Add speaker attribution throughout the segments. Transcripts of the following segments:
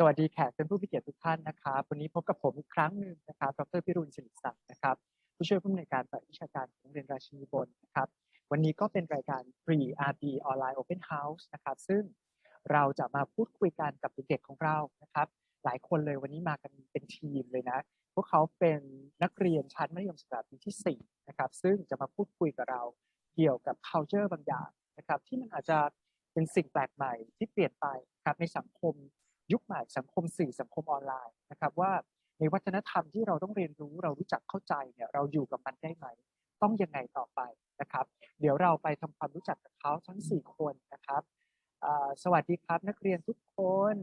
Speaker 1: สวัสดีแขกเป็นผู้มีเกียรติทุกท่านนะครับ วันนี้พบกับผมอีกครั้งหนึ่งนะครับ ดรพิรุณศิริศักดิ์นะครับ ผู้ช่วยผู้อำนวยการฝ่ายวิชาการของโรงเรียนราชินีบนนะครับ วันนี้ก็เป็นรายการ Pre RD Online Open House นะครับ ซึ่งเราจะมาพูดคุยกันกับเด็กๆของเรานะครับ หลายคนเลยวันนี้มากันเป็นทีมเลยนะ พวกเขาเป็นนักเรียนชั้นมัธยมศึกษาปีที่4นะครับ ซึ่งจะมาพูดคุยกับเราเกี่ยวกับ culture บางอย่างนะครับ ที่มันอาจจะเป็นสิ่งแปลกใหม่ที่เปลี่ยนไปครับในสังคม ยุคใหม่สังคมสื่อสังคมออนไลน์นะครับว่าในวัฒนธรรมที่เราต้องเรียนรู้เรารู้จักเข้าใจเนี่ยเราอยู่กับมันได้ไหม ต้องยังไงต่อไปนะครับ เดี๋ยวเราไปทำความรู้จักกับเขาทั้ง 4 คนนะครับอ่าสวัสดีครับนักเรียนทุกคน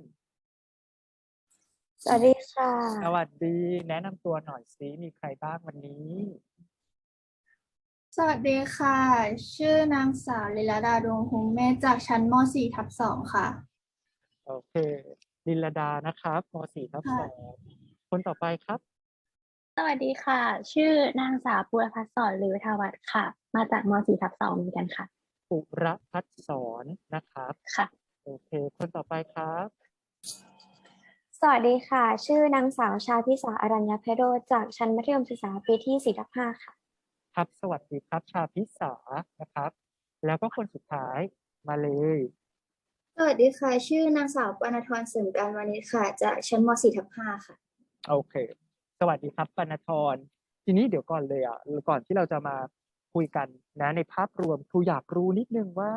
Speaker 2: สวัสดีค่ะ
Speaker 1: สวัสดีแนะนำตัวหน่อยสิมีใครบ้างวันนี้
Speaker 3: สวัสดีค่ะ ชื่อนางสาวลิลดาดวงหุมเมธจากชั้นม .4 ทับ2ค่ะ
Speaker 1: โอเค ลินลดานะครับม .4 ทับ
Speaker 3: ค่ะ
Speaker 1: 2คนต่อไปครับ
Speaker 2: สวัสดีค่ะ ชื่อนางสาวปุรพัฒน์สอนหรือทวัฒน์ค่ะ มาจากม .4 ทับ2เหมือนกันค่ะ
Speaker 1: ปุระพัฒน์สอนนะครับ
Speaker 2: ค่ะ
Speaker 1: โอเค คนต่อไปครับ
Speaker 2: สวัสดีค่ะ ชื่อนางสาวชาพิสาอรัญญเพโรจน์จากชั้นมัธยมศึกษาปีที่4ทับ5ค่ะ
Speaker 1: ครับ สวัสดีครับ ชาพิสานะครับ แล้วก็คนสุดท้ายมาเลย
Speaker 4: สวัสดีค่ะ ชื่อนางสาวปานธรเสริมการวานิชค่ะ จากชั้นม .4 ทับ5ค่ะ
Speaker 1: โอเค สวัสดีครับปนทร ทีนี้เดี๋ยวก่อนเลยอะ ก่อนที่เราจะมาคุยกันนะ ในภาพรวมครูอยากรู้นิดนึงว่า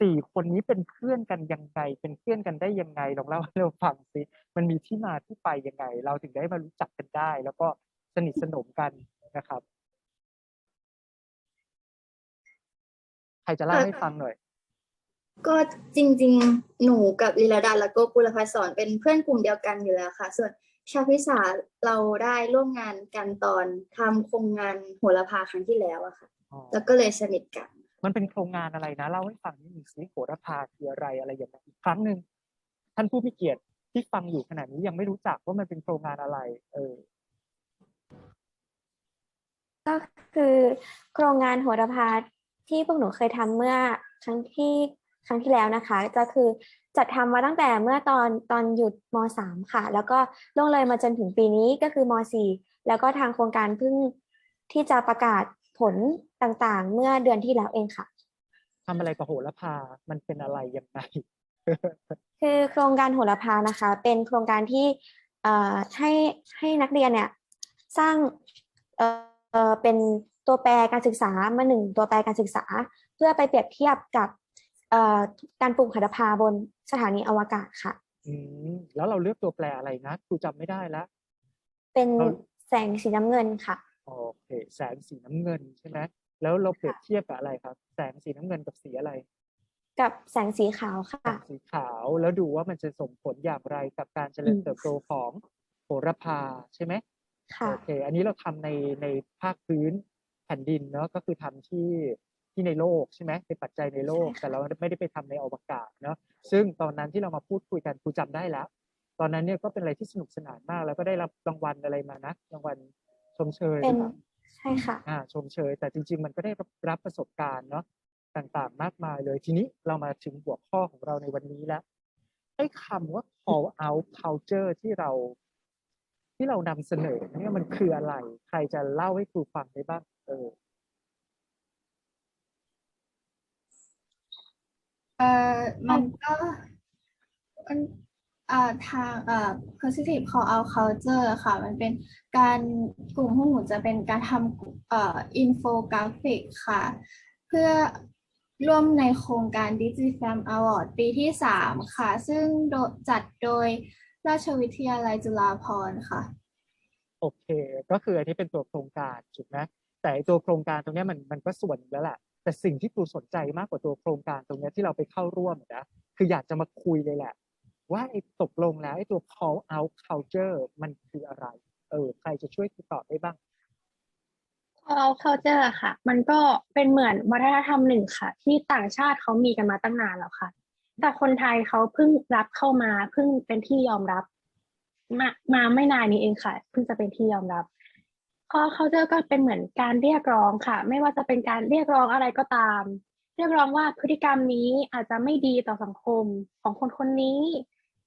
Speaker 1: สี่คนนี้เป็นเพื่อนกันยังไง เป็นเพื่อนกันได้ยังไง ลองเล่าให้เราฟังสิ มันมีที่มาที่ไปยังไง เราถึงได้มารู้จักกันได้ แล้วก็สนิทสนมกันนะครับ ใครจะเล่าให้ฟังหน่อย
Speaker 4: ก็จริงๆ หนูกับลีลาดาแล้วก็ปุรพัฒน์สอนเป็นเพื่อนกลุ่มเดียวกันอยู่แล้วค่ะ ส่วนชาพิสาเราได้ร่วมงานกันตอนทำโครงงานโหระพาครั้งที่แล้วอะค่ะ
Speaker 1: อ๋อ
Speaker 4: แล้วก็เลยสนิทกัน
Speaker 1: มันเป็นโครงงานอะไรนะเล่าให้ฟังนิดนึงสิโหระพาคืออะไรอะไรอย่างไรอีกครั้งหนึ่งท่านผู้มีเกียรติที่ฟังอยู่ขณะนี้ยังไม่รู้จักว่ามันเป็นโครงงานอะไร เออ
Speaker 2: ก็คือโครงงานโหระพาที่พวกหนูเคยทำเมื่อครั้งที่ ครั้งที่แล้วนะคะ ก็คือจัดทำมาตั้งแต่เมื่อตอนตอนหยุดม .3 ค่ะ แล้วก็ล่วงเลยมาจนถึงปีนี้ก็คือม .4 แล้วก็ทางโครงการเพิ่งที่จะประกาศผลต่างๆ เมื่อเดือนที่แล้วเองค่ะ
Speaker 1: ทำอะไรกับโหระพา มันเป็นอะไรยังไง
Speaker 2: คือโครงการโหระพานะคะ เป็นโครงการที่เอ่อให้ให้นักเรียนเนี่ยสร้างเอ่อเอ่อเป็นตัวแปรการศึกษามาหนึ่งตัวแปรการศึกษา เพื่อไปเปรียบเทียบกับเอ่อ การปลูกโหระพาบนสถานีอวกาศค่ะ
Speaker 1: อืมแล้วเราเลือกตัวแปรอะไรนะครูจำไม่ได้แล้ว
Speaker 2: เป็น
Speaker 1: เรา
Speaker 2: แสงสีน้ำเงินค่ะ
Speaker 1: โอเคแสงสีน้ำเงินใช่ไหมแล้วเราเปรียบเทียบกับอะไรครับ แสงสีน้ำเงินกับสีอะไร
Speaker 2: กับแสงสีขาว
Speaker 1: แส
Speaker 2: ค่ะ
Speaker 1: งสีขาวแล้วดูว่ามันจะส่งผลอย่างไรกับการเจริญ
Speaker 2: อืม
Speaker 1: เติบโตของโหระพาใช่ไหม
Speaker 2: ค่ะ
Speaker 1: โอเค อันนี้เราทำในในภาคพื้นแผ่นดินเนาะก็คือทำที่ ที่ในโลกใช่ไหมเป็นปัจจัยในโลก
Speaker 2: ใช่ค่ะ
Speaker 1: แต่เราไม่ได้ไปทำในอวกาศเนาะซึ่งตอนนั้นที่เรามาพูดคุยกันครูจำได้แล้ว ตอนนั้นเนี่ยก็เป็นอะไรที่สนุกสนานมาก แล้วก็ได้รับรางวัลอะไรมานะรางวัลชมเชยห
Speaker 2: เป็
Speaker 1: รื
Speaker 2: น
Speaker 1: อเปล่า
Speaker 2: ใช่ค่ะ
Speaker 1: อ่าชมเชย แต่จริง ๆ มันก็ได้รับรับประสบการณ์เนาะต่างๆ มากมายเลยทีนี้เรามาถึงหัวข้อของเราในวันนี้แล้วไอ้คำว่า call out culture ที่เรา ที่เรานำเสนอเนี่ยมันคืออะไร ใครจะเล่าให้ครูฟังได้บ้างเออ
Speaker 3: เอ่อมันก็มันอ่าทางเอ่อ positive call out culture ค่ะ มันเป็นการกลุ่มพวกหนูจะเป็นการทำเอ่ออินโฟกราฟิกค่ะ เพื่อร่วมในโครงการ DigiFam Award ปีที่ 3 ค่ะ ซึ่งโดจัดโดยราชวิทยาลัยจุฬาภรณ์ค่ะ
Speaker 1: โอเค ก็คืออันนี้เป็นตัวโครงการถูกไหมแต่ไอ้ตัวโครงการตรงเนี้ยมันมันก็ส่วนหนึ่งแล้วแหละ แต่สิ่งที่ครูสนใจมากกว่าตัวโครงการตรงนี้ที่เราไปเข้าร่วมนะคืออยากจะมาคุยเลยแหละ ว่าไอ้ตกลงแล้วไอ้ตัว call out culture มันคืออะไร เออ ใครจะช่วยตอบได้บ้าง
Speaker 5: Call culture ค่ะ มันก็เป็นเหมือนวัฒนธรรมหนึ่งค่ะ ที่ต่างชาติเขามีกันมาตั้งนานแล้วค่ะ แต่คนไทยเขาเพิ่งรับเข้ามาเพิ่งเป็นที่ยอมรับ มามาไม่นานนี้เองค่ะ เพิ่งจะเป็นที่ยอมรับ Call culture ก็เป็นเหมือนการเรียกร้องค่ะ ไม่ว่าจะเป็นการเรียกร้องอะไรก็ตาม เรียกร้องว่าพฤติกรรมนี้อาจจะไม่ดีต่อสังคมของคนคนนี้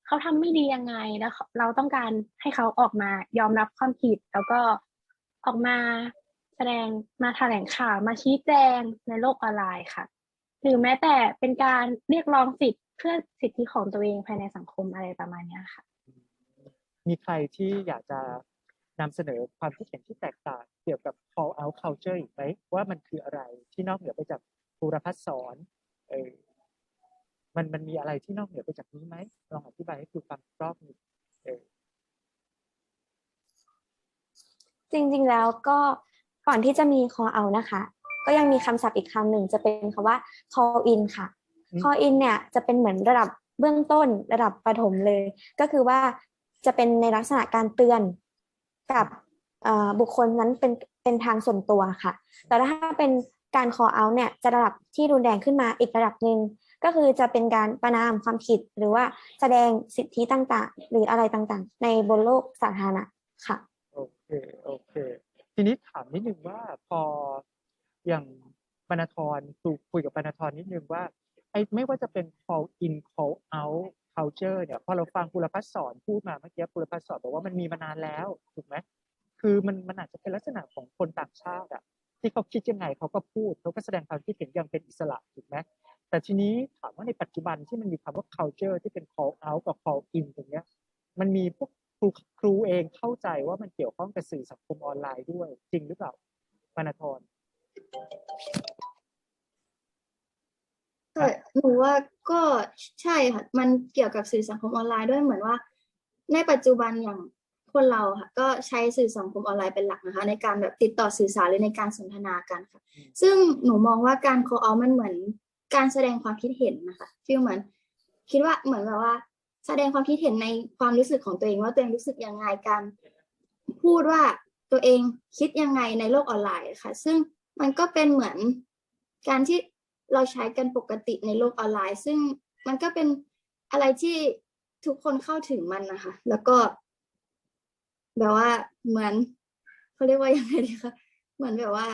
Speaker 5: เขาทำไม่ดียังไงแล้วเราต้องการให้เขาออกมายอมรับความผิด แล้วก็ออกมาแสดงมาแถลงข่าวมาชี้แจงในโลกออนไลน์ค่ะ หรือแม้แต่เป็นการเรียกร้องสิทธิ์เพื่อสิทธิของตัวเองภายในสังคมอะไรประมาณนี้ค่ะ
Speaker 1: มีใครที่อยากจะ นำเสนอความคิดเห็นที่แตกต่างเกี่ยวกับ call out culture อีกไหมว่ามันคืออะไรที่นอกเหนือไปจากบูรพัฒน์สอนเออมันมันมีอะไรที่นอกเหนือไปจากนี้ไหมลองอธิบายให้ครูฟังอีกรอบหนึ่งเออ
Speaker 2: จริงๆแล้วก็ก่อนที่จะมี call out นะคะ ก็ยังมีคำศัพท์อีกคำหนึ่งจะเป็นคำว่า call in ค่ะ call in เนี่ยจะเป็นเหมือนระดับเบื้องต้นระดับประถมเลย ก็คือว่าจะเป็นในลักษณะการเตือน กับบุคคลนั้นเป็นเป็นทางส่วนตัวค่ะ แต่ถ้าเป็นการ call out เนี่ยจะระดับที่รุนแรงขึ้นมาอีกระดับหนึ่งก็คือจะเป็นการประนามความผิดหรือว่าแสดงสิทธิต่างๆ หรืออะไรต่างๆ ในบนโลกสาธารณะค่ะ
Speaker 1: โอเคโอเค ทีนี้ถามนิดนึงว่าพออย่างปนทรครูคุยกับปนทรนิดนึงว่าไอ้ไม่ว่าจะเป็น call in call out culture เนี่ยพอเราฟังปุรพัฒสอนพูดมาเมื่อกี้ปุรพัฒสอนบอกว่ามันมีมานานแล้วถูกไหมคือมันมันอาจจะเป็นลักษณะของคนต่างชาติอะที่เขาคิดยังไงเขาก็พูดเขาก็แสดงความคิดเห็นอย่างเป็นอิสระถูกไหมแต่ทีนี้ถามว่าในปัจจุบันที่มันมีคำว่า culture ที่เป็น call out กับ call in ตรงเนี้ยมันมีพวกครูครูเองเข้าใจว่ามันเกี่ยวข้องกับสื่อสังคมออนไลน์ด้วยจริงหรือเปล่าปนทร
Speaker 4: แต่หนูว่าก็ใช่ค่ะ มันเกี่ยวกับสื่อสังคมออนไลน์ด้วยเหมือนว่า ในปัจจุบันอย่างคนเราค่ะ ก็ใช้สื่อสังคมออนไลน์เป็นหลักนะคะ ในการแบบติดต่อสื่อสารหรือในการสนทนากันค่ะ ซึ่งหนูมองว่าการ call out มันเหมือนการแสดงความคิดเห็นนะคะฟีลเหมือน คิดว่าเหมือนแบบว่า แสดงความคิดเห็นในความรู้สึกของตัวเองว่าตัวเองรู้สึกยังไงการพูดว่าตัวเองคิดยังไงในโลกออนไลน์ค่ะ ซึ่งมันก็เป็นเหมือนการที่ เราใช้กันปกติในโลกออนไลน์ ซึ่งมันก็เป็นอะไรที่ทุกคนเข้าถึงมันนะคะ แล้วก็แบบว่าเหมือนเขาเรียกว่ายังไงดีคะเหมือนแบบว่า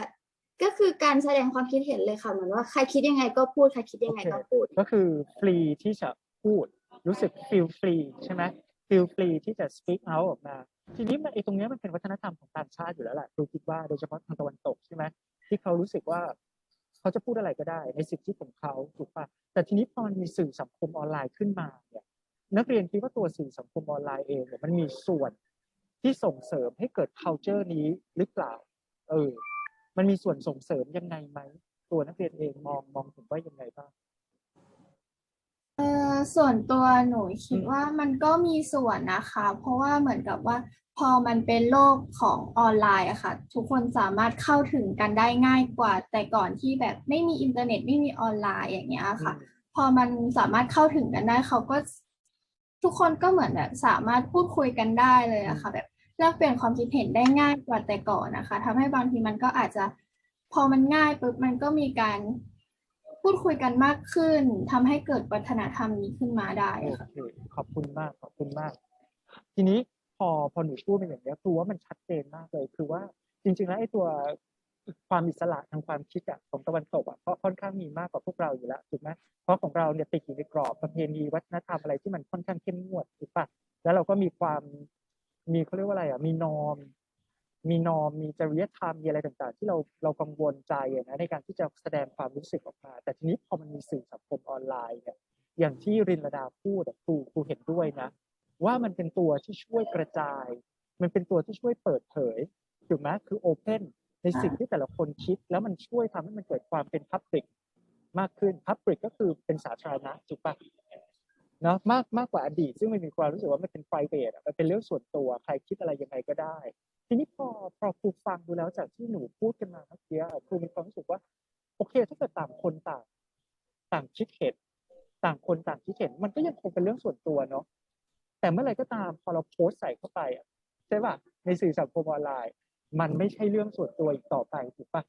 Speaker 4: ก็คือการแสดงความคิดเห็นเลยค่ะเหมือนว่าใครคิดยังไงก็พูดใครคิดยังไงก็พูด
Speaker 1: ก็คือฟรีที่จะพูด รู้สึก feel free ใช่ไหม feel free ที่จะ speak out ออกมา ทีนี้มันไอ้ตรงเนี้ยมันเป็นวัฒนธรรมของต่างชาติอยู่แล้วแหละครูคิดว่าโดยเฉพาะทางตะวันตกใช่ไหมที่เขารู้สึกว่า เขาจะพูดอะไรก็ได้ในสิทธิของเขาถูกปะแต่ทีนี้พอมันมีสื่อสังคมออนไลน์ขึ้นมาเนี่ยนักเรียนคิดว่าตัวสื่อสังคมออนไลน์เองเนี่ยมันมีส่วนที่ส่งเสริมให้เกิด culture นี้หรือเปล่า เออ มันมีส่วนส่งเสริมยังไงไหม ตัวนักเรียนเองมองมองถึงว่ายังไงบ้าง
Speaker 3: เออส่วนตัวหนูคิดว่ามันก็มีส่วนนะคะ เพราะว่าเหมือนกับว่า พอมันเป็นโลกของออนไลน์อะค่ะ ทุกคนสามารถเข้าถึงกันได้ง่ายกว่า แต่ก่อนที่แบบไม่มีอินเทอร์เน็ตไม่มีออนไลน์อย่างเงี้ยค่ะ พอมันสามารถเข้าถึงกันได้เขาก็ ทุกคนก็เหมือนแบบสามารถพูดคุยกันได้เลยอะค่ะ แบบแลกเปลี่ยนความคิดเห็นได้ง่ายกว่าแต่ก่อนนะคะทำให้บางทีมันก็อาจจะ พอมันง่ายปุ๊บมันก็มีการพูดคุยกันมากขึ้นทำให้เกิดวัฒนธรรมนี้ขึ้นมาได้
Speaker 1: โอ
Speaker 3: ค่ะ
Speaker 1: เคขอบคุณมากขอบคุณมาก ทีนี้ พอพอหนูพูดเป็นอย่างนี้ครูว่ามันชัดเจนมากเลย คือว่าจริง ๆ แล้วไอ้ตัวความอิสระทางความคิดอะของตะวันตกอะก็ค่อนข้างมีมากกว่าพวกเราอยู่แล้วถูกไหมเพราะของเราเนี่ยติดอยู่ในกรอบประเพณีวัฒนธรรมอะไรที่มันค่อนข้างเข้มงวดถูกปะแล้วเราก็มีความมีเขาเรียกว่าอะไรอะมีนอม มีนอมมีจริยธรรมมีอะไรต่าง ๆ ที่เราเรากังวลใจนะในการที่จะแสดงความรู้สึกออกมา แต่ทีนี้พอมันมีสื่อสังคมออนไลน์เนี่ยอย่างที่รินระดาพูดครูครูเห็นด้วยนะ ว่ามันเป็นตัวที่ช่วยกระจาย มันเป็นตัวที่ช่วยเปิดเผยถูกไหมคือโอเพนในสิ่งที่แต่ละคนคิด แล้วมันช่วยทำให้มันเกิดความเป็นพับ l ิ c มากขึ้นพับ l ิ c ก็คือเป็นสาธารณะถูกปะเนาะมากมากกว่าอดีต ซึ่งมันมีความรู้สึกว่ามันเป็น p r i v a t อะมันเป็นเรื่องส่วนตัวใครคิดอะไรยังไงก็ได้ ทีนี้พอพอครูฟังดูแล้วจากที่หนูพูดกันมาเมื่อกี้อะครูมีความรู้สึกว่าโอเค ถ้าเกิดต่างคนต่าง ต่างคิดเห็นต่างคนต่างคิดเห็น มันก็ยังคงเป็นเรื่องส่วนตัวเนาะ แต่เมื่อไหรก็ตามพอเราโพสต์ใส่เข้าไปอะใช่ป่ะในสื่อสังคมออนไลน์ มันไม่ใช่เรื่องส่วนตัวอีกต่อไปถูกปะ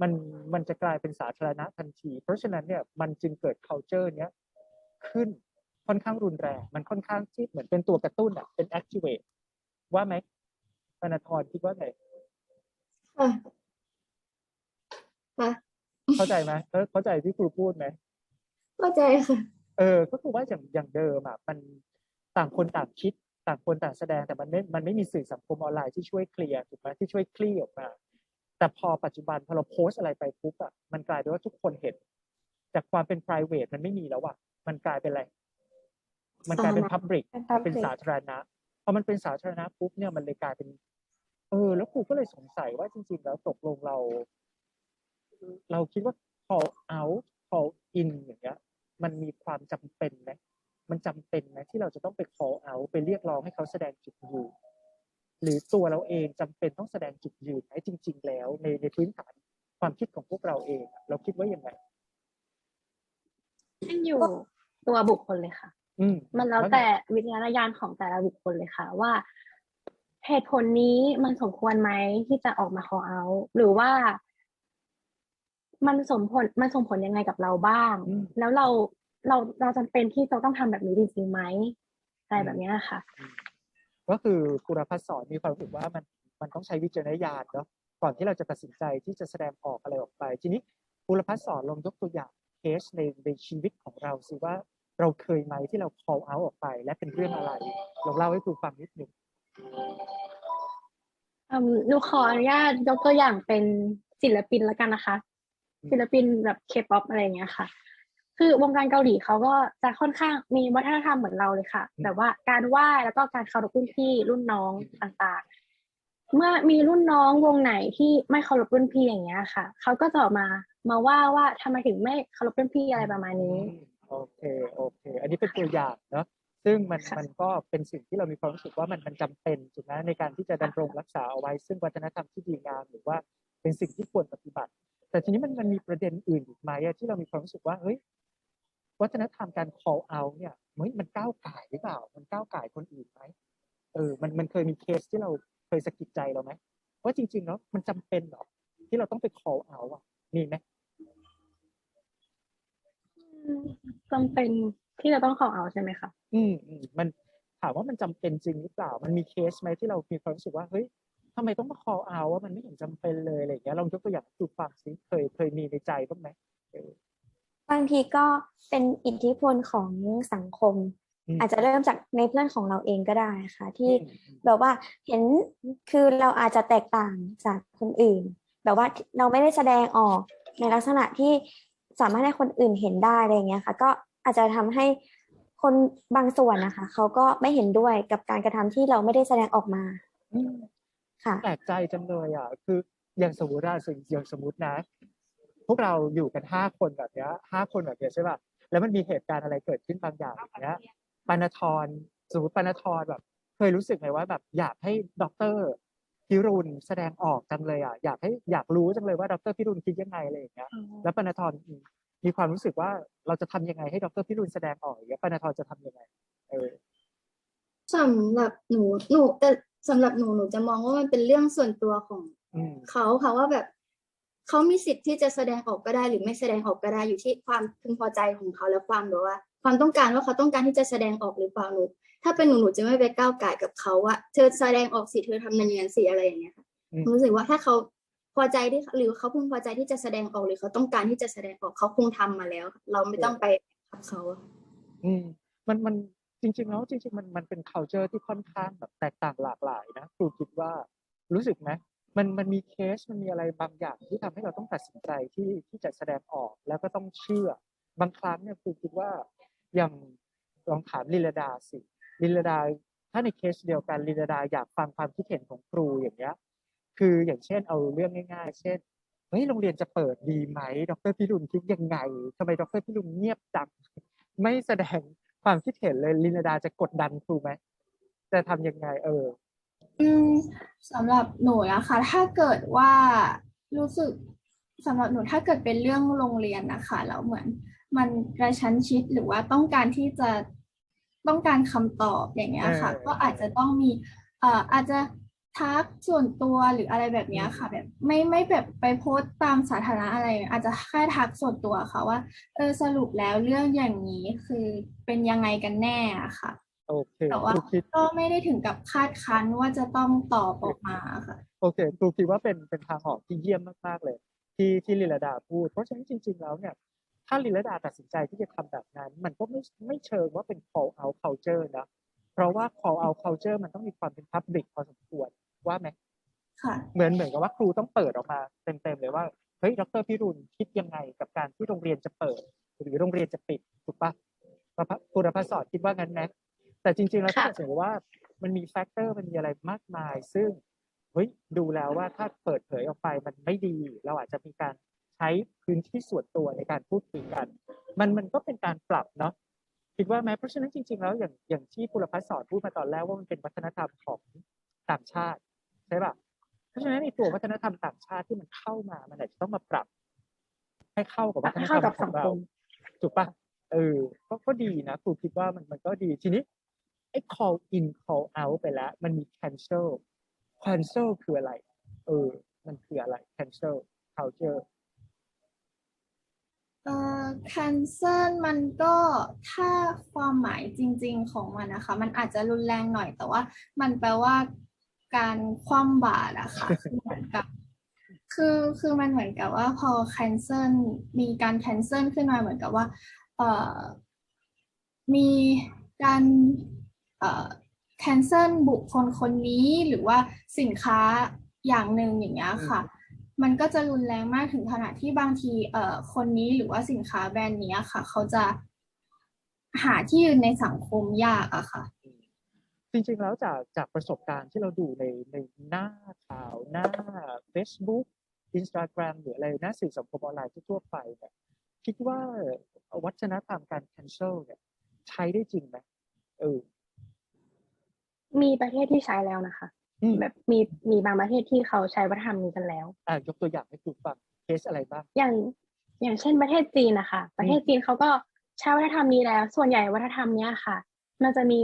Speaker 1: มันมันจะกลายเป็นสาธารณะทันที เพราะฉะนั้นเนี่ยมันจึงเกิด culture เนี้ยขึ้นค่อนข้างรุนแรง มันค่อนข้างที่เหมือนเป็นตัวกระตุ้นอะเป็น activate ว่าไหมปนทรคิดว่าไง
Speaker 4: ค่ะค่ะ
Speaker 1: เข้าใจไหมเออเข้าใจที่ครูพูดไหม
Speaker 4: เข้าใจค่ะ
Speaker 1: เอออ ก็คือว่าอย่างอย่างเดิมอะมันต่างคนต่างคิดต่างคนต่างแสดงแต่มันไม่มันไม่มีสื่อสังคมออนไลน์ที่ช่วยเคลียร์ถูกไหมที่ช่วยคลี่ออกมา แต่พอปัจจุบันพอเราโพสต์อะไรไปปุ๊บอะมันกลายเป็นว่าทุกคนเห็น จากความเป็น p r i v a t มันไม่มีแล้วอะมันกลายเป็นอะไรมันกลายเป็น
Speaker 2: สาธารณะ
Speaker 1: Public
Speaker 2: เป็น
Speaker 1: เป็น
Speaker 2: public
Speaker 1: สาธารณะพอมันเป็นสาธารณะปุ๊บเนี่ยมันเลยกลายเป็น เออ แล้วครูก็เลยสงสัยว่าจริง ๆ แล้วตกลงเรา เราคิดว่า call out call in อย่างเงี้ย มันมีความจำเป็นไหมมันจำเป็นไหมที่เราจะต้องไป call out ไปเรียกร้องให้เขาแสดงจุดยืนหรือตัวเราเองจำเป็นต้องแสดงจุดยืนไหมจริง ๆ แล้วในในพื้นฐานความคิดของพวกเราเองอะเราคิดว่ายังไง
Speaker 5: ขึ้นอยู่ตัวบุคคลเลยค่ะ
Speaker 1: อืม
Speaker 5: มันแล้ว
Speaker 1: ไง
Speaker 5: แต่วิจารณญาณของแต่ละบุคคลเลยค่ะ ว่าเหตุผลนี้มันสมควรไหมที่จะออกมา call out หรือว่า มันสมผลมันส่งผลยังไงกับเราบ้าง
Speaker 1: อืม
Speaker 5: แล้วเราเราเราจำเป็นที่จะต้องทำแบบนี้จริงๆไหมอะไรแบบเนี้ยค่ะ
Speaker 1: ก็คือครูรพัฒน์สอนมีความรู้สึกว่ามันมันต้องใช้วิจารณญาณเนาะก่อนที่เราจะตัดสินใจที่จะแสดงออกอะไรออกไป ทีนี้ครูรพัฒน์สอนลองยกตัวอย่างเคสในในชีวิตของเราสิว่าเราเคยไหมที่เรา call out ออกไป และเป็นเรื่องอะไรลองเล่าให้ครูฟังนิดหนึ่ง
Speaker 5: อืมหนูขออนุญาตยกตัวอย่างเป็นศิลปินแล้วกันนะคะ ศิลปินแบบเคป๊อปอะไรอย่างเงี้ยค่ะ คือวงการเกาหลีเขาก็จะค่อนข้างมีวัฒนธรรมเหมือนเราเลยค่ะ แบบว่าการไหว้แล้วก็การเคารพรุ่นพี่รุ่นน้องต่างๆ เมื่อมีรุ่นน้องวงไหนที่ไม่เคารพรุ่นพี่อย่างเงี้ยค่ะเขาก็จะออกมามาว่าว่าทำไมถึงไม่เคารพรุ่นพี่อะไรประมาณนี้
Speaker 1: อืมโอเคโอเค อันนี้เป็นตัวอย่างเนาะซึ่งมัน
Speaker 5: ค่ะ
Speaker 1: มันก็เป็นสิ่งที่เรามีความรู้สึกว่ามันมันจำเป็นถูกไหมในการที่จะดำรงรักษาเอาไว้ ซึ่งวัฒนธรรมที่ดีงามหรือว่าเป็นสิ่งที่ควรปฏิบัติ แต่ทีนี้มันมันมีประเด็นอื่นอีกไหมอะที่เรามีความรู้สึกว่าเฮ้ยวัฒนธรรมการ call out เนี่ยเฮ้ยมันก้าวไก่ายหรือเปล่า มันก้าวไก่ายคนอื่นไหมเออมันมันเคยมีเคสที่เราเคยสะกิดใจเราไหมว่าจริงๆแล้วมันจำเป็นเหรอที่เราต้องไป call out อะมีไหม
Speaker 5: จำเป็นที่จะต้องขอเอาใช่ไหมคะ
Speaker 1: อืมอืมมันถามว่ามันจำเป็นจริงหรือเปล่า มันมีเคสไหมที่เรามีความรู้สึกว่าเฮ้ย ทำไมต้องมา call out ว่ามันไม่เห็นจำเป็นเลยอะไรอย่างเงี้ยลองยกตัวอย่างให้ดูฟังซิเคยเคยมีในใจบ้างไหมเออบา
Speaker 2: งทีก็เป็นอิทธิพลของสังคม
Speaker 1: ม
Speaker 2: อาจจะเริ่มจากในเพื่อนของเราเองก็ได้ค่ะ ที่
Speaker 1: อืมอืม
Speaker 2: แบบว่าเห็นคือเราอาจจะแตกต่างจากคนอื่น แบบว่าเราไม่ได้แสดงออกในลักษณะที่สามารถให้คนอื่นเห็นได้อะไรอย่างเงี้ยค่ะ ก็อาจจะทำให้คนบางส่วนนะคะเขาก็ไม่เห็นด้วยกับการกระทำที่เราไม่ได้แสดงออกมา
Speaker 1: อืม
Speaker 2: ค่ะ
Speaker 1: แปลกใจจังเลยอะคืออย่างสมมติว่าสิ่งอย่างสมมตินะ พวกเราอยู่กันห้าคนแบบเนี้ยห้าคนแบบเนี้ยใช่ป่ะแล้วมันมีเหตุการณ์อะไรเกิดขึ้นบางอย่างอย่างเงี้ยปานธรสมมติปานธรแบบ เคยรู้สึกไหมว่าแบบอยากให้ด็อกเตอร์พิรุณแสดงออกจังเลยอะอยากให้อยากรู้จังเลยว่าด็อกเตอร์พิรุณคิดยังไงอะไรอย่างเงี้ยแล้วปานธรมีความรู้สึกว่าเราจะทำยังไงให้ดรพิรุณแสดงออกอย่างเงี้ยปานธรจะทำยังไง เออ
Speaker 4: สำหรับหนูหนูแต่ สำหรับหนูหนูจะมองว่ามันเป็นเรื่องส่วนตัวของ
Speaker 1: อืม
Speaker 4: เขาค่ะว่าแบบเขามีสิทธิ์ที่จะแสดงออกก็ได้ หรือไม่แสดงออกก็ได้อยู่ที่ความพึงพอใจของเขาและความแบบว่า ความต้องการว่าเขาต้องการที่จะแสดงออกหรือเปล่าหนูถ้าเป็นหนูหนูจะไม่ไปก้าวไก่ายกับเขาว่าเธอแสดงออกสิเธอทำนันอย่างนั้นสิอะไรอย่างเงี้ยค่ะ
Speaker 1: อืม
Speaker 4: หนูรู้สึกว่าถ้าเขาพอใจที่หรือเขาพึงพอใจที่จะแสดงออกหรือเขาต้องการที่จะแสดงออกเขาคงทำมาแล้ว เราไม่ต้องไปกับเขาอะ
Speaker 1: อืมมันมัน จริง ๆ แล้วจริง ๆ มันมันเป็น culture ที่ค่อนข้างแบบแตกต่างหลากหลายนะครูคิดว่ารู้สึกไหมมันมันมีเคสมันมีอะไรบางอย่างที่ทำให้เราต้องตัดสินใจที่ที่จะแสดงออกแล้วก็ต้องเชื่อบางครั้งเนี่ยครูคิดว่าอย่างลองถามลิลดาสิลิลดาถ้าในเคสเดียวกันลิลดาอยากฟังความคิดเห็นของครูอย่างเงี้ยคืออย่างเช่นเอาเรื่องง่าย ๆ เช่นเฮ้ยโรงเรียนจะเปิดดีไหม ดรพิรุณคิดยังไงทำไมดรพิรุณเงียบจังไม่แสดง ความคิดเห็นเลยลินดาจะกดดันครูไหมจะทำยังไง เออ
Speaker 3: อืมสำหรับหนูนะคะ ถ้าเกิดว่ารู้สึกสำหรับหนูถ้าเกิดเป็นเรื่องโรงเรียนนะคะแล้วเหมือนมันกระชั้นชิดหรือว่าต้องการที่จะต้องการคำตอบอย่างเงี้ยค่ะ
Speaker 1: เออ
Speaker 3: ก็อาจจะต้องมีเอ่ออาจจะ ทักส่วนตัวหรืออะไรแบบเนี้ยค่ะ แบบไม่ไม่แบบไปโพสต์ตามสาธารณะอะไร อาจจะแค่ทักส่วนตัวค่ะว่า เออสรุปแล้วเรื่องอย่างนี้คือเป็นยังไงกันแน่อะค่ะ
Speaker 1: โอเค
Speaker 3: แต่
Speaker 1: ค
Speaker 3: ว่า
Speaker 1: รูคิด
Speaker 3: ก็ไม่ได้ถึงกับคาดคั้นว่าจะต้องตอบออกมาค่ะ
Speaker 1: โอเคครูคิดว่าเป็นเป็นทางออกที่เยี่ยมมากๆเลย ที่ที่ลิลดาพูด เพราะฉะนั้นจริง ๆ แล้วเนี่ย ถ้าลิลดาตัดสินใจที่จะทำแบบนั้น มันก็ไม่ไม่เชิงว่าเป็น call out culture นะเพราะว่า call out culture มันต้องมีความเป็น public พอสมควร ว่าไหม
Speaker 3: ค่ะ
Speaker 1: เหมือนเหมือนกับว่าครูต้องเปิดออกมาเต็มๆเลยว่าเฮ้ยดรพิรุณคิดยังไงกับการที่โรงเรียนจะเปิด หรือโรงเรียนจะปิดถูกปะประพะครูรพัฒน์สอนคิดว่างั้นไหมแต่จริง ๆ แล้วถ้า
Speaker 5: ค่ะ
Speaker 1: สมมติว่ามันมีแฟกเตอร์มันมีอะไรมากมาย ซึ่งเฮ้ยดูแล้วว่าถ้าเปิดเผยออกไปมันไม่ดี เราอาจจะมีการใช้พื้นที่ส่วนตัวในการพูดคุยกัน มันมันก็เป็นการปรับเนาะคิดว่าไหมเพราะฉะนั้นจริง ๆ แล้วอย่างอย่างที่ปุรพัฒน์สอนพูดมาตอนแรกว่ามันเป็นวัฒนธรรมของต่างชาติ ใช่ปะเพราะฉะนั้นในตัววัฒนธรรมต่างชาติที่มันเข้ามามันอาจจะต้องมาปรับ ให้เข้ากับวัฒน
Speaker 5: ให้
Speaker 1: ธรร
Speaker 5: เข้ามกับ
Speaker 1: ข
Speaker 5: สั
Speaker 1: อง
Speaker 5: ง
Speaker 1: เรา
Speaker 5: คม
Speaker 1: ถูกปะเออก็ก็ดีนะครูคิดว่ามันมันก็ดีทีนี้ไอ้ call in call out ไปแล้ว มันมี cancel cancel คืออะไร เออ มันคืออะไร cancel culture
Speaker 3: เอ่อ cancel มันก็ถ้าความหมายจริง ๆ ของมันนะคะ มันอาจจะรุนแรงหน่อยแต่ว่า มันแปลว่า การคว่ำบาตรอะค่ะคือเหมือนกับ คือคือมันเหมือนกับว่าพอ cancel มีการ cancel ขึ้นมาเหมือนกับว่าเอ่อมีการเอ่อ cancel บุคคลคนนี้หรือว่าสินค้าอย่างหนึ่งอย่างเงี้ยค่ะ มันก็จะรุนแรงมากถึงขนาดที่บางทีเอ่อคนนี้หรือว่าสินค้าแบรนด์เนี้ยค่ะ เขาจะหาที่ยืนในสังคมยากอะค่ะ
Speaker 1: จริงๆแล้วจากจากประสบการณ์ที่เราดูในในหน้าข่าวหน้า Facebook Instagram หรืออะไรหน้าสื่อสังคมออนไลน์ทั่วๆไปเนี่ยคิดว่าวัฒนธรรมการ cancel เนี่ย ใช้ได้จริงไหมเออ
Speaker 5: มีประเทศที่ใช้แล้วนะคะ
Speaker 1: อืม
Speaker 5: แบบมีมีบางประเทศที่เขาใช้วัฒนธรรมนี้กันแล้ว
Speaker 1: อะยกตัวอย่างให้ครูฟังเคสอะไรบ้าง
Speaker 5: อย่างอย่างเช่นประเทศจีนนะคะประเทศจีนเขาก็ใช้วัฒนธรรมนี้แล้ว ส่วนใหญ่วัฒนธรรมเนี้ยค่ะ มันจะมี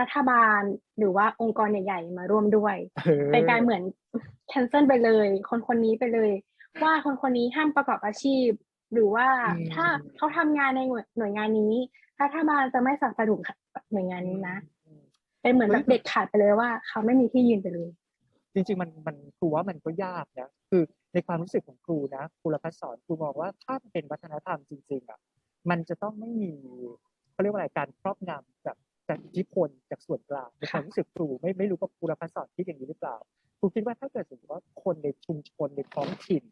Speaker 5: รัฐบาลหรือว่าองค์กรใหญ่ๆมาร่วมด้วย
Speaker 1: เออ
Speaker 5: เป็นการเหมือน cancel ไปเลย คนคนนี้ไปเลย ว่าคนคนนี้ห้ามประกอบอาชีพ หรือว่าถ้าเขาทำงานในหน่วยหน่วยงานนี้รัฐบาลจะไม่สนับสนุนหน่วยงานนี้นะ
Speaker 1: อืม
Speaker 5: เป็นเหมือนแบบเด็ดขาดไปเลยว่า เขาไม่มีที่ยืนไปเลย
Speaker 1: จริงๆมันมันครูว่ามันก็ยากนะคือในความรู้สึกของครูนะครูรพัฒน์สอนครูมองว่าถ้ามันเป็นวัฒนธรรมจริงๆอะมันจะต้องไม่มีเขาเรียกว่าอะไรการครอบงำจาก จากอิทธิพลจากส่วนกลางในความรู้สึกครูไม่ไม่รู้ว่าครูรพัฒน์สอนคิดอย่างนี้หรือเปล่าครูคิดว่าถ้าเกิดสมมติว่าคนในชุมชนในท้องถิ่น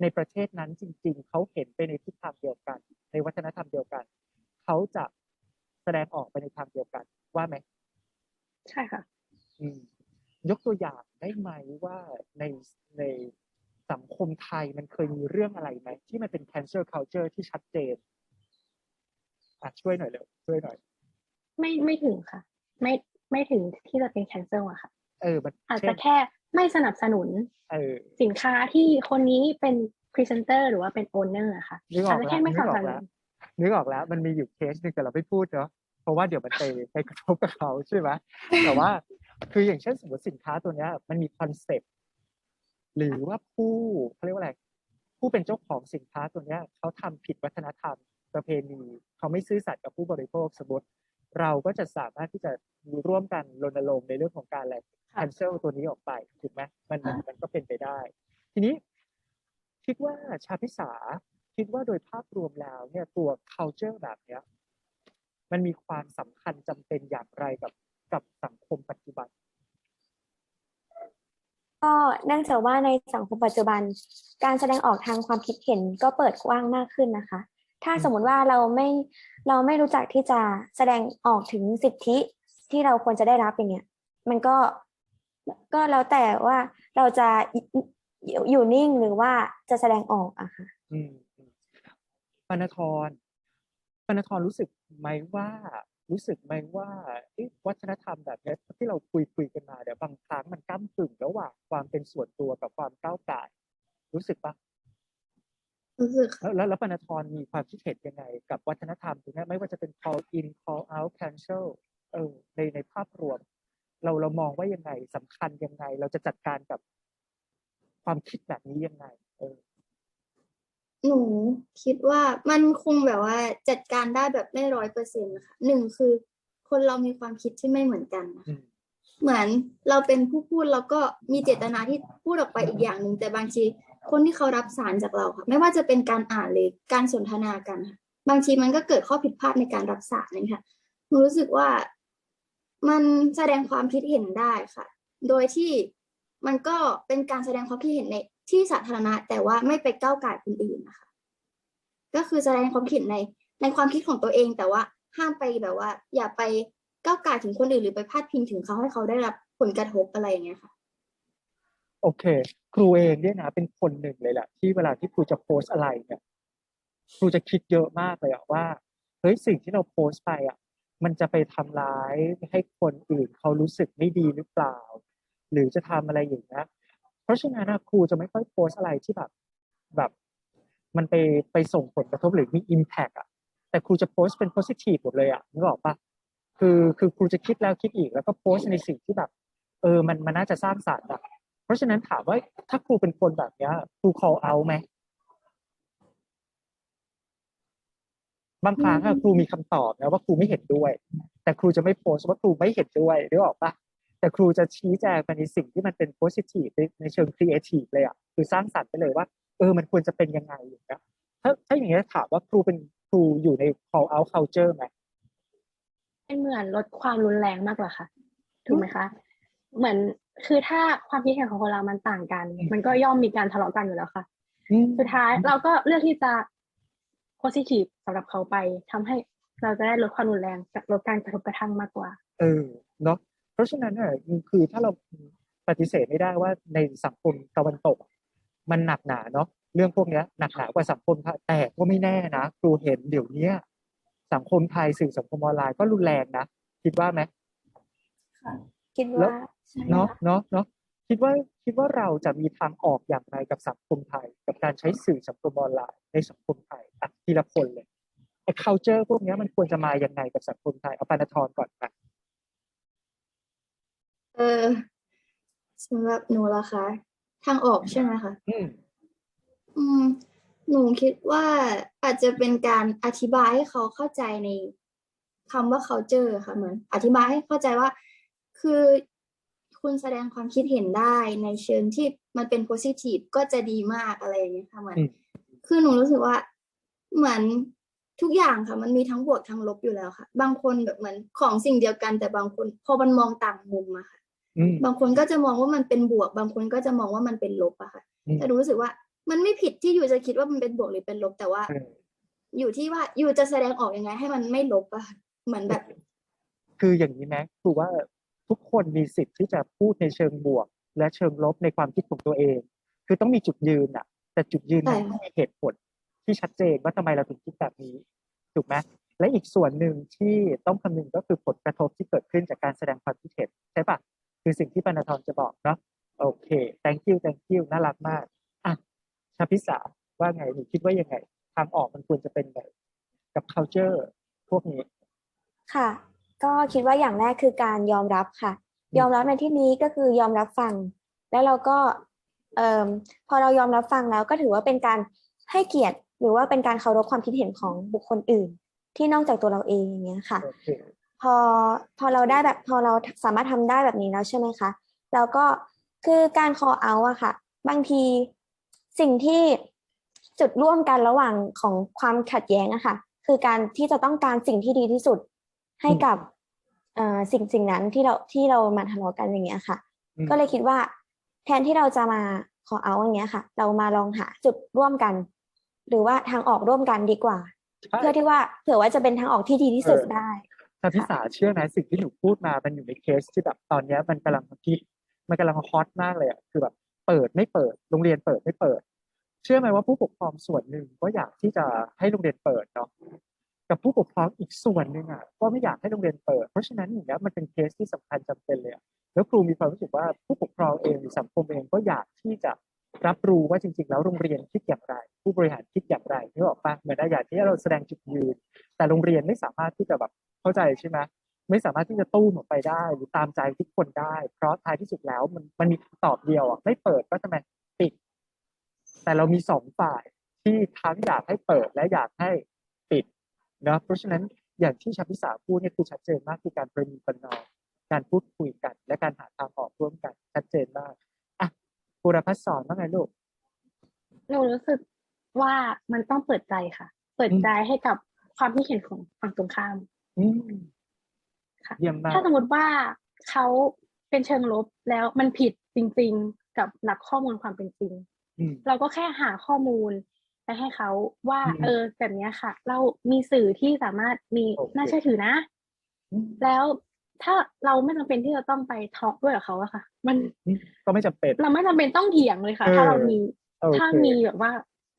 Speaker 1: ในประเทศนั้นจริง ๆเขาเห็นไปในทิศทางเดียวกัน ในวัฒนธรรมเดียวกันเขาจะแสดงออกไปในทางเดียวกันว่าไหม
Speaker 5: ใช่ค่ะ
Speaker 1: อืมยกตัวอย่างได้ไหมว่าในในสังคมไทยมันเคยมีเรื่องอะไรไหมที่มันเป็น cancel culture ที่ชัดเจนอะช่วยหน่อยเร็วช่วยหน่อย
Speaker 5: ไม่ไม่ถึงค่ะ ไม่ไม่ถึงที่จะเป็น cancel อะค่ะ
Speaker 1: เออมัน
Speaker 5: อาจ
Speaker 1: เช่
Speaker 5: จะ
Speaker 1: น
Speaker 5: แค่ไม่สนับสนุน
Speaker 1: เออ
Speaker 5: สินค้าที่คนนี้เป็นพรีเซนเตอร์หรือว่าเป็นโอนเนอร์อะค่ะ
Speaker 1: นึกอ
Speaker 5: อา
Speaker 1: อ
Speaker 5: จ
Speaker 1: ก
Speaker 5: จะ
Speaker 1: แล้ว
Speaker 5: แค่ไม่
Speaker 1: นึ
Speaker 5: ส
Speaker 1: ก
Speaker 5: นั
Speaker 1: อบอก
Speaker 5: สนุ
Speaker 1: แล้ว
Speaker 5: น
Speaker 1: นึกออกแล้ว มันมีอยู่เคสหนึ่งแต่เราไม่พูดเนาะเพราะว่าเดี๋ยวมันไปไปกระทบกับเขาใช่ไหมแต่ว่าคืออย่างเช่นสมมติสินค้าตัวเนี้ย มันมีคอนเซ็ปต์หรือว่าผู้เขาเรียกว่าอะไรผู้เป็นเจ้าของสินค้าตัวเนี้ยเขาทำผิดวัฒนธรรมประเพณีเขาไม่ซื่อสัตย์กับผู้บริโภคสมมติ เราก็จะสามารถที่จะร่วมกันรณรงค์ในเรื่องของการอะไร
Speaker 5: ค่ะ
Speaker 1: cancel ตัวนี้ออกไปถูกไหมมันมันมันก็เป็นไปได้ ทีนี้ คิดว่าชาพิสาคิดว่าโดยภาพรวมแล้ว เนี่ยตัว culture แบบเนี้ย มันมีความสำคัญจำเป็นอย่างไรกับกับสังคมปัจจุบัน
Speaker 2: ก็เนื่องจากว่าในสังคมปัจจุบัน การแสดงออกทางความคิดเห็นก็เปิดกว้างมากขึ้นนะคะ ถ้า
Speaker 1: อืม
Speaker 2: สมมติว่าเราไม่เราไม่รู้จักที่จะแสดงออกถึงสิทธิที่เราควรจะได้รับอย่างเงี้ย มันก็ก็แล้วแต่ว่าเราจะอยู่อยู่นิ่งหรือว่าจะแสดงออกอะค่ะ
Speaker 1: อืมอืมปนทรปนทรรู้สึกไหมว่า รู้สึกไหมว่าเอ๊ะวัฒนธรรมแบบเนี้ยที่เราคุยคุยกันมาเดี๋ยวบางครั้งมันก้ากึ่งระหว่างความเป็นส่วนตัวกับความก้าวไก่ายรู้สึกปะ
Speaker 4: รู้สึกค่ะ
Speaker 1: แล้วแล้วแล้วปนทรมีความคิดเห็นยังไง กับวัฒนธรรมตรงเนี้ยไม่ว่าจะเป็น call in call out cancel เออในในภาพรวม เราเรามองว่ายังไงสำคัญยังไง เราจะจัดการกับความคิดแบบนี้ยังไง เออ
Speaker 4: หนูคิดว่ามันคงแบบว่าจัดการได้แบบไม่ร้อยเปอร์เซ็นต์ค่ะหนึ่งคือคนเรามีความคิดที่ไม่เหมือนกันนะคะ
Speaker 1: อืม
Speaker 4: เหมือนเราเป็นผู้พูดแล้วก็มีเจตนาที่พูดออกไปอีกอย่างหนึ่งแต่บางที คนที่เขารับสารจากเราค่ะ ไม่ว่าจะเป็นการอ่านหรือการสนทนากันค่ะบางทีมันก็เกิดข้อผิดพลาดในการรักษาเนี่ยค่ะหนูรู้สึกว่ามันแสดงความคิดเห็นได้ค่ะ โดยที่มันก็เป็นการแสดงความคิดเห็นในที่สาธารณะ แต่ว่าไม่ไปก้าวไก่คนอื่นนะคะ ก็คือแสดงความคิดในในความคิดของตัวเองแต่ว่าห้ามไปแบบว่า อย่าไปก้าวไก่ถึงคนอื่นหรือไปพาดพิงถึงเขาให้เขาได้รับผลกระทบอะไรอย่างเงี้ยค่ะ
Speaker 1: โอเค ครูเองเนี่ยนะเป็นคนหนึ่งเลยแหละที่เวลาที่ครูจะโพสอะไรเนี่ยครูจะคิดเยอะมากเลยอะว่าเฮ้ยสิ่งที่เราโพสไปอะมันจะไปทำร้ายให้คนอื่นเขารู้สึกไม่ดีหรือเปล่า หรือจะทำอะไรอย่างเงี้ยเพราะฉะนั้นครูจะไม่ค่อยโพสอะไรที่แบบแบบ มันไปไปส่งผลกระทบหรือมี impact อะแต่ครูจะโพสเป็น positive หมดเลยอะนึกออกปะคือคือครูจะคิดแล้วคิดอีกแล้วก็โพสในสิ่งที่แบบ เออมันมันน่าจะสร้างสรรค์อะ ราะฉะนั้นถามว่าถ้าครูเป็นคนแบบเนี้ยครู call out ไหมบางครั้งอะครูมีคำตอบนะว่าครูไม่เห็นด้วย แต่ครูจะไม่โพสต์ว่าครูไม่เห็นด้วยนึกออกปะแต่ครูจะชี้แจงไปในสิ่งที่มันเป็น positive ในในเชิง creative เลยอะคือสร้างสรรค์ไปเลยว่า เออมันควรจะเป็นยังไงอย่างเงี้ยถ้าถ้าอย่างเงี้ยถามว่าครูเป็นครูอยู่ใน call out culture ไหม
Speaker 5: เป็นเหมือนลดความรุนแรงมากกว่าค่ะถูกไหมคะ เหมือน คือถ้าความคิดเห็นของคนเรามันต่างกัน มันก็ย่อมมีการทะเลาะกันอยู่แล้วค่ะ
Speaker 1: อืม
Speaker 5: สุดท้ายเราก็เลือกที่จะ positive สำหรับเขาไปทำให้เราจะได้ลดความรุนแรงลดการกระทบกระทั่งมากกว่า
Speaker 1: เออเนาะเพราะฉะนั้นเนี่ยคือถ้าเราปฏิเสธไม่ได้ว่าในสังคมตะวันตก มันหนักหนาเนาะเรื่องพวกเนี้ยหนักหนากว่าสังคมไทยแต่ก็ไม่แน่นะครูเห็นเดี๋ยวเนี้ยสังคมไทยสื่อสังคมออนไลน์ก็รุนแรงนะคิดว่าไหม
Speaker 2: คิด
Speaker 1: แล้ว
Speaker 2: ว่าใช่
Speaker 1: เนาะเนาะเนาะคิดว่าคิดว่าเราจะมีทางออกอย่างไรกับสังคมไทย กับการใช้สื่อสังคมออนไลน์ในสังคมไทยอะทีละคนเลยไอ้ culture พวกเนี้ยมันควรจะมายังไงกับสังคมไทยเอาปานธรก่อนไป
Speaker 4: เออสำหรับหนูละคะ ทางออกใช่ไหมคะ
Speaker 1: อืม
Speaker 4: อืมหนูคิดว่าอาจจะเป็นการอธิบายให้เขาเข้าใจในคำว่า culture ค่ะเหมือน อธิบายให้เข้าใจว่า คือ คุณแสดงความคิดเห็นได้ในเชิงที่มันเป็น positive ก็จะดีมากอะไรอย่างเงี้ยค่ะเหมือน
Speaker 1: อืม
Speaker 4: คือหนูรู้สึกว่าเหมือนทุกอย่างค่ะ มันมีทั้งบวกทั้งลบอยู่แล้วค่ะ บางคนแบบเหมือนของสิ่งเดียวกัน แต่บางคนพอมันมองต่างมุมอะค่ะ
Speaker 1: อืม
Speaker 4: บางคนก็จะมองว่ามันเป็นบวก บางคนก็จะมองว่ามันเป็นลบอะค่ะ
Speaker 1: อืม
Speaker 4: แต่หนูรู้สึกว่ามันไม่ผิดที่อยู่จะคิดว่ามันเป็นบวกหรือเป็นลบแต่ว่า
Speaker 1: เออ
Speaker 4: อยู่ที่ว่าอยู่จะแสดงออกยังไง ให้มันไม่ลบอะค่ะเหมือนแบบ
Speaker 1: คืออย่างนี้ไหมคือว่า ทุกคนมีสิทธิ์ที่จะพูดในเชิงบวก และเชิงลบในความคิดของตัวเอง คือต้องมีจุดยืนอะแต่จุดยืนนั้น
Speaker 4: ใช่
Speaker 1: ต้องมีเหตุผลที่ชัดเจนว่าทำไมเราถึงคิดแบบนี้ถูกไหมและอีกส่วนหนึ่งที่ต้องคำนึงก็คือผลกระทบที่เกิดขึ้นจากการแสดงความคิดเห็นใช่ปะคือสิ่งที่ปานธรจะบอกเนาะโอเค thank you thank you น่ารักมากอะชาพิสาว่าไงหนูคิดว่ายังไง ทางออกมันควรจะเป็นไงกับ culture พวกนี้
Speaker 2: ค่ะ ก็คิดว่าอย่างแรกคือการยอมรับค่ะ
Speaker 1: อืม
Speaker 2: ยอมรับในที่นี้ก็คือยอมรับฟัง แล้วเราก็เอ่อพอเรายอมรับฟังแล้วก็ถือว่าเป็นการให้เกียรติหรือว่าเป็นการเคารพความคิดเห็นของบุคคลอื่น ที่นอกจากตัวเราเองอย่างเงี้ยค่ะ
Speaker 1: โอเค
Speaker 2: พอพอเราได้แบบพอเราสามารถทำได้แบบนี้แล้วใช่ไหมคะแล้วก็คือการ call out อะค่ะ บางทีสิ่งที่จุดร่วมกันระหว่างของความขัดแย้งอะค่ะ คือการที่จะต้องการสิ่งที่ดีที่สุดให้กับเอ่อสิ่งสิ่งนั้นที่เราที่เรามาทะเลาะกันอย่างเงี้ยค่ะ
Speaker 1: อืม
Speaker 2: ก็เลยคิดว่า แทนที่เราจะมา call out อย่างเงี้ยค่ะ เรามาลองหาจุดร่วมกัน หรือว่าทางออกร่วมกันดีกว่า
Speaker 1: ใช่
Speaker 2: เพื่อที่ว่าเผื่อว่าจะเป็นทางออกที่ดีที่สุด
Speaker 1: เออ
Speaker 2: ได้
Speaker 1: ถ้าพิสาเชื่อไหมสิ่งที่หนูพูดมามันอยู่ในเคสที่แบบตอนเนี้ยมันกำลังฮิตมันกำลังฮอตมากเลยอะคือแบบเปิดไม่เปิด โรงเรียนเปิดไม่เปิด เชื่อไหมว่าผู้ปกครองส่วนหนึ่งก็อยากที่จะให้โรงเรียนเปิดเนาะ กับผู้ปกครองอีกส่วนหนึ่งอะก็ไม่อยากให้โรงเรียนเปิด เพราะฉะนั้นอย่างเงี้ยมันเป็นเคสที่สำคัญจำเป็นเลยอะแล้วครูมีความรู้สึกว่าผู้ปกครองเองหรือสังคมเองก็อยากที่จะรับรู้ว่าจริง ๆ แล้วโรงเรียนคิดอย่างไร ผู้บริหารคิดอย่างไรนึกออกปะเหมือนอยากที่เราแสดงจุดยืน แต่โรงเรียนไม่สามารถที่จะแบบเข้าใจใช่ไหมไม่สามารถที่จะตู้มออกไปได้ หรือตามใจทุกคนได้ เพราะท้ายที่สุดแล้วมันมันมีคำตอบเดียวอะไม่เปิดก็ทำไมปิด แต่เรามีสองฝ่ายที่ทั้งอยากให้เปิดและอยากให้ นะเพราะฉะนั้นอย่างที่ชาพิสาพูดเนี่ยคือชัดเจนมากคือการประนีประนอมการพูดคุยกัน และการหาทางออกร่วมกันชัดเจนมากอะบุรพัฒน์สอนว่าไงลูก
Speaker 5: หนูรู้สึกว่ามันต้องเปิดใจค่ะ เปิดใจให้กับความคิดเห็นของฝั่งตรงข้าม
Speaker 1: อืม
Speaker 5: ค่ะ
Speaker 1: เยี่ยมมาก
Speaker 5: ถ้าสมมติว่าเขาเป็นเชิงลบแล้วมันผิดจริง ๆ กับหลักข้อมูลความเป็นจริง
Speaker 1: อืม
Speaker 5: เราก็แค่หาข้อมูล ไปให้เขาว่า
Speaker 1: อืม
Speaker 5: เออแบบเนี้ยค่ะ เรามีสื่อที่สามารถมี
Speaker 1: โอเค
Speaker 5: น่าเชื่อถือนะ
Speaker 1: อืม
Speaker 5: แล้วถ้าเราไม่จำเป็นที่จะต้องไปทอล์กด้วยกับเขาอะค่ะ มัน
Speaker 1: ก็ไม่จำเป็น
Speaker 5: เราไม่จำเป็นต้องเถียงเลยค่ะ
Speaker 1: เออ
Speaker 5: ถ้าเรามี
Speaker 1: โอเค
Speaker 5: ถ้ามีแบบว่า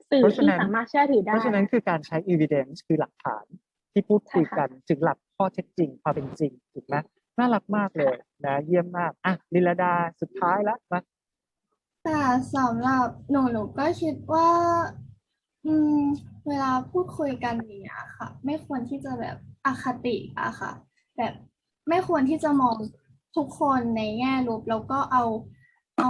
Speaker 5: สื่อ
Speaker 1: เพราะฉะ
Speaker 5: ที่
Speaker 1: นั้น
Speaker 5: สามารถเชื่อถือได้
Speaker 1: เพราะฉะนั้นคือการใช้ evidence คือหลักฐานที่พูดคุย
Speaker 5: ใช่ค่ะ
Speaker 1: กันถึงหลักข้อเท็จจริงความเป็นจริงถูกไหมน่ารักมากเลยนะเยี่ยมมากอะลิลดาสุดท้ายแล้วมา
Speaker 3: แต่สำหรับหนูหนูก็คิดว่า อืม เวลาพูดคุยกันอย่างเนี้ยค่ะ ไม่ควรที่จะแบบอคติอะค่ะ แบบไม่ควรที่จะมองทุกคนในแง่ลบแล้วก็เอาเอา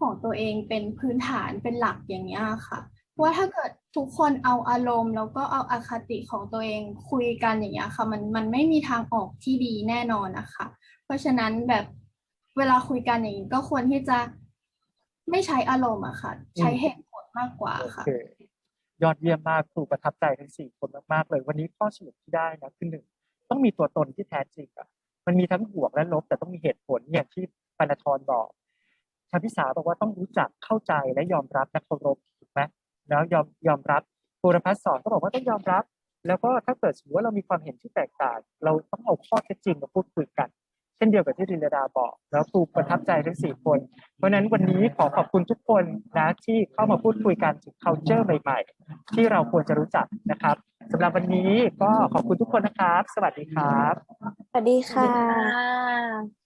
Speaker 3: ของตัวเองเป็นพื้นฐานเป็นหลักอย่างเงี้ยค่ะเพราะว่าถ้าเกิดทุกคนเอาอารมณ์ แล้วก็เอาอคติของตัวเองคุยกันอย่างเงี้ยค่ะมันมันไม่มีทางออกที่ดีแน่นอนนะคะ เพราะฉะนั้นแบบเวลาคุยกันอย่างนี้ก็ควรที่จะไม่ใช้อารมณ์อะค่ะ ใช้เหตุผลมากกว่าค่ะ
Speaker 1: เค ยอดเยี่ยมมากครูประทับใจทั้งสี่คนมากๆเลย วันนี้ข้อสรุปที่ได้นะคือหนึ่งต้องมีตัวตนที่แท้จริงอะมันมีทั้งบวกและลบแต่ต้องมีเหตุผลอย่างที่ปนธรบอกชาพิสาบอกว่าต้องรู้จักเข้าใจและยอมรับและเคารพถูกไหมแล้วยอมยอมรับบูรพัฒสอนก็บอกว่าต้องยอมรับ แล้วก็ถ้าเกิดสมมติว่าเรามีความเห็นที่แตกต่าง เราต้องเอาข้อเท็จจริงมาพูดคุยกัน เช่นเดียวกับที่รินดาบอก แล้วครูประทับใจทั้งสี่คน เพราะฉะนั้นวันนี้ขอขอบคุณทุกคนนะที่เข้ามาพูดคุยกันถึง culture ใหม่ๆ ที่เราควรจะรู้จักนะครับสำหรับวันนี้ก็ขอบคุณทุกคนนะครับ สวัสดีครับ
Speaker 2: สวัสดี
Speaker 5: สวัส
Speaker 2: ค่ะ
Speaker 5: ดีค่ะ